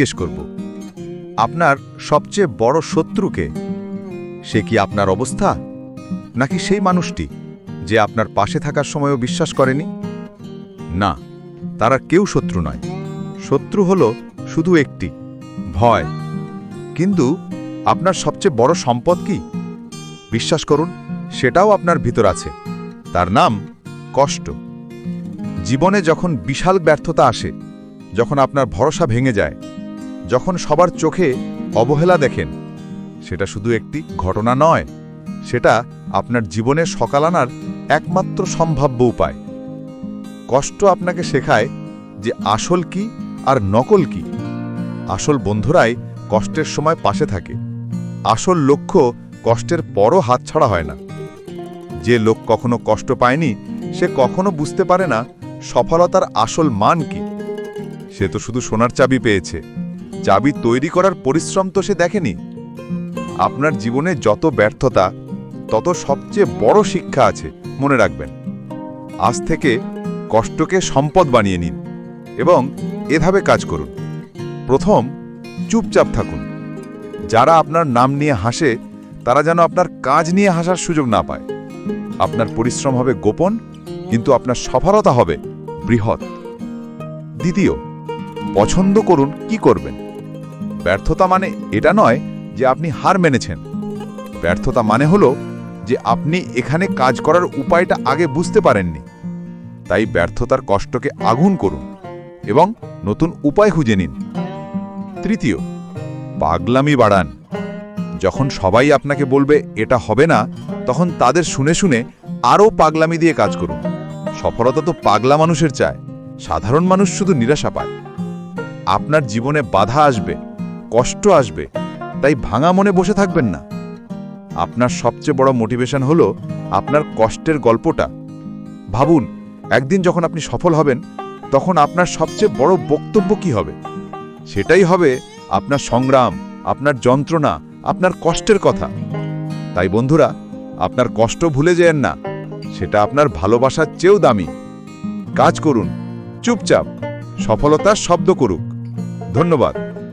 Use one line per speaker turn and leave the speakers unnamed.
জিজ্ঞেস করব, আপনার সবচেয়ে বড় শত্রুকে? সে কি আপনার অবস্থা? নাকি সেই মানুষটি যে আপনার পাশে থাকার সময়ও বিশ্বাস করেনি? না, তারা কেউ শত্রু নয়। শত্রু হলো শুধু একটি, ভয়। কিন্তু আপনার সবচেয়ে বড় সম্পদ কি? বিশ্বাস করুন, সেটাও আপনার ভিতর আছে। তার নাম কষ্ট। জীবনে যখন বিশাল ব্যর্থতা আসে, যখন আপনার ভরসা ভেঙে যায় যখন সবার চোখে অবহেলা দেখেন, সেটা শুধু একটি ঘটনা নয়, সেটা আপনার জীবনে সকাল আনার একমাত্র সম্ভাব্য উপায়। কষ্ট আপনাকে শেখায় যে আসল কি আর নকল কি। আসল বন্ধুরাই কষ্টের সময় পাশে থাকে। আসল লক্ষ্য কষ্টের পরও হাতছাড়া হয় না। যে লোক কখনো কষ্ট পায়নি, সে কখনো বুঝতে পারে না সফলতার আসল মান কি। সে তো শুধু সোনার চাবি পেয়েছে। চাবি তৈরি করার পরিশ্রম তো সে দেখেনি। আপনার জীবনে যত ব্যর্থতা, তত সবচেয়ে বড় শিক্ষা আছে, মনে রাখবেন। আজ থেকে কষ্টকে সম্পদ বানিয়ে নিন এবং এভাবে কাজ করুন। প্রথম, চুপচাপ থাকুন। যারা আপনার নাম নিয়ে হাসে, তারা যেন আপনার কাজ নিয়ে হাসার সুযোগ না পায়। আপনার পরিশ্রম হবে গোপন, কিন্তু আপনার সফলতা হবে বৃহৎ। দ্বিতীয়, পছন্দ করুন কি করবেন। ব্যর্থতা মানে এটা নয় যে আপনি হার মেনেছেন। ব্যর্থতা মানে হলো যে আপনি এখানে কাজ করার উপায়টা আগে বুঝতে পারেননি। তাই ব্যর্থতার কষ্টকে আগুন করুন এবং নতুন উপায় খুঁজে নিন। তৃতীয়, পাগলামি বাড়ান। যখন সবাই আপনাকে বলবে, এটা হবে না, তখন তাদের শুনে শুনে আরও পাগলামি দিয়ে কাজ করুন। সফলতা তো পাগলা মানুষের চায়, সাধারণ মানুষ শুধু নিরাশা পায়। আপনার জীবনে বাধা আসবে। কষ্ট আসবে, তাই ভাঙা মনে বসে থাকবেন না। আপনার সবচেয়ে বড় মোটিভেশন হলো আপনার কষ্টের গল্পটা। ভাবুন, একদিন যখন আপনি সফল হবেন, তখন আপনার সবচেয়ে বড় বক্তব্য কি হবে? সেটাই হবে আপনার সংগ্রাম, আপনার যন্ত্রণা, আপনার কষ্টের কথা। তাই বন্ধুরা, আপনার কষ্ট ভুলে যেয়েন না, সেটা আপনার ভালোবাসার চেয়েও দামি। কাজ করুন, চুপচাপ, সফলতার শব্দ করুক। ধন্যবাদ।